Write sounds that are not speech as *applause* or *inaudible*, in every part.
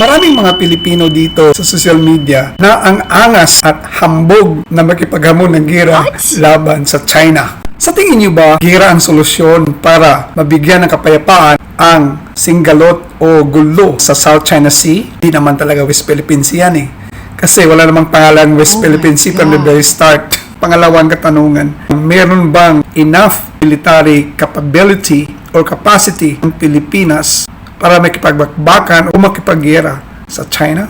Maraming mga Pilipino dito sa social media na ang angas at hambog na makipaghamon ng gira laban sa China. Sa tingin niyo ba, gira ang solusyon para mabigyan ng kapayapaan ang Singalot o gulo sa South China Sea? Di naman talaga West Philippines yan eh. Kasi wala namang pangalan West Oh my Philippine Sea from the very start. Pangalawang katanungan, meron bang enough military capability or capacity ng Pilipinas para makipagbakbakan o makipaggera sa China?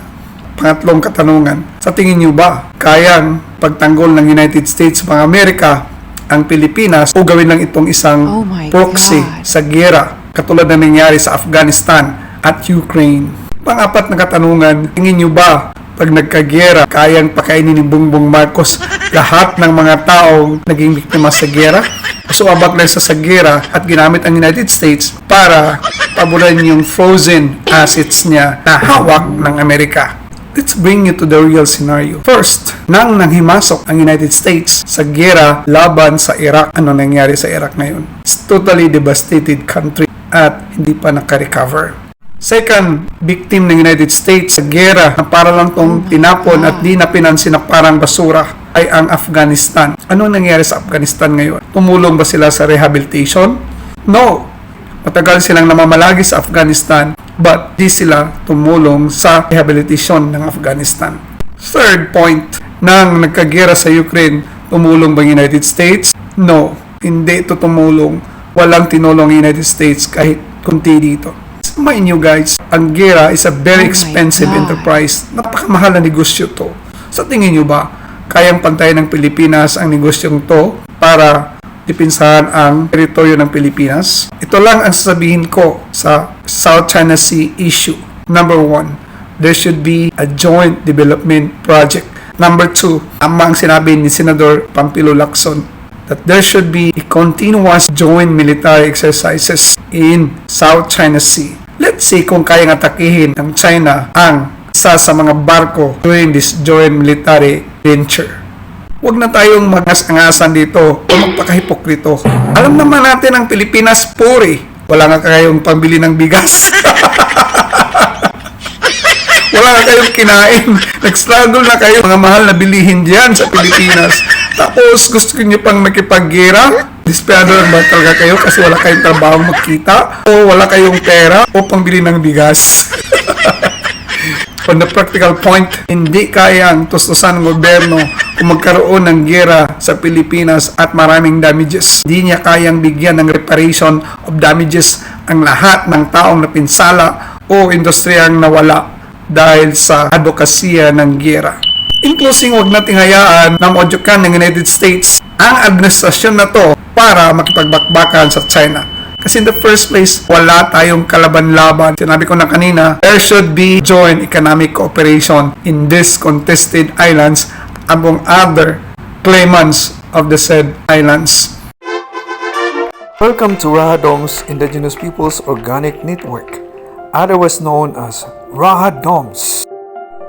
Pangatlong katanungan, sa tingin niyo ba kayang pagtanggol ng United States mga Amerika ang Pilipinas o gawin lang itong isang Oh proxy God. sa gera katulad na nangyari sa Afghanistan at Ukraine? Pangapat na katanungan, tingin niyo ba pag nagkagera, kayang pakainin ni Bongbong Marcos *laughs* lahat ng mga taong naging biktima sa gera? So abak lang sa sagera at ginamit ang United States para paboran yung frozen assets niya na hawak ng Amerika. Let's bring you to the real scenario. First, nang nanghimasok ang United States sa gera laban sa Iraq, ano nangyari sa Iraq ngayon? It's totally devastated country at hindi pa nakarecover. Second, victim ng United States sa gera na para lang tong tinapon at di na pinansin na parang basura ay ang Afghanistan. Ano nangyari sa Afghanistan ngayon? Tumulong ba sila sa rehabilitation? No. Matagal silang namamalagi sa Afghanistan but di sila tumulong sa rehabilitation ng Afghanistan. Third point, nang nagkagera sa Ukraine, tumulong ba United States? No. Hindi ito tumulong. Walang tinulong United States kahit kunti dito. Mind you guys, ang gera is a very Oh expensive enterprise. Napakamahal na negosyo to. Sa tingin nyo ba, kayang pantayan ng Pilipinas ang negosyong to para dipinsahan ang teritoryo ng Pilipinas? Ito lang ang sasabihin ko sa South China Sea issue. Number one, there should be a joint development project. Number two, tama ang sinabi ni Senador Pampilo Lacson that there should be a continuous joint military exercises in South China Sea. Let's see kung kayang atakihin ng China ang isa sa mga barko during this joint military venture. Huwag na tayong magas-angasan dito o magpakahipokrito. Alam naman natin ang Pilipinas puri. Wala nga kayong pambili ng bigas. *laughs* Wala na kayong kinain. Nag-struggle na kayo. Mga mahal na bilihin dyan sa Pilipinas. Tapos gusto niyo pang makipaggera? Desperado lang ba talaga kayo kasi wala kayong trabaho magkita? O wala kayong pera? O pangbili ng bigas? *laughs* On the practical point, hindi kayang tustusan ng gobyerno magkaroon ng gera sa Pilipinas at maraming damages. Hindi niya kayang bigyan ng reparation of damages ang lahat ng taong napinsala o industriyang nawala dahil sa advokasya ng gera. In closing, huwag nating hayaan na maudyukan ng United States ang administrasyon na to para makipagbakbakan sa China. Kasi in the first place, wala tayong kalaban-laban. Sinabi ko na kanina, there should be joint economic cooperation in these contested islands among other claimants of the said islands. Welcome to Rahadom's Indigenous Peoples Organic Network, otherwise known as Rahadoms.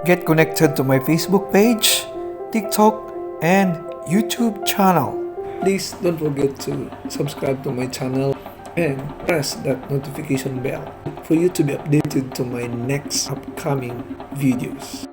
Get connected to my Facebook page, TikTok, and YouTube channel. Please don't forget to subscribe to my channel and press that notification bell for you to be updated to my next upcoming videos.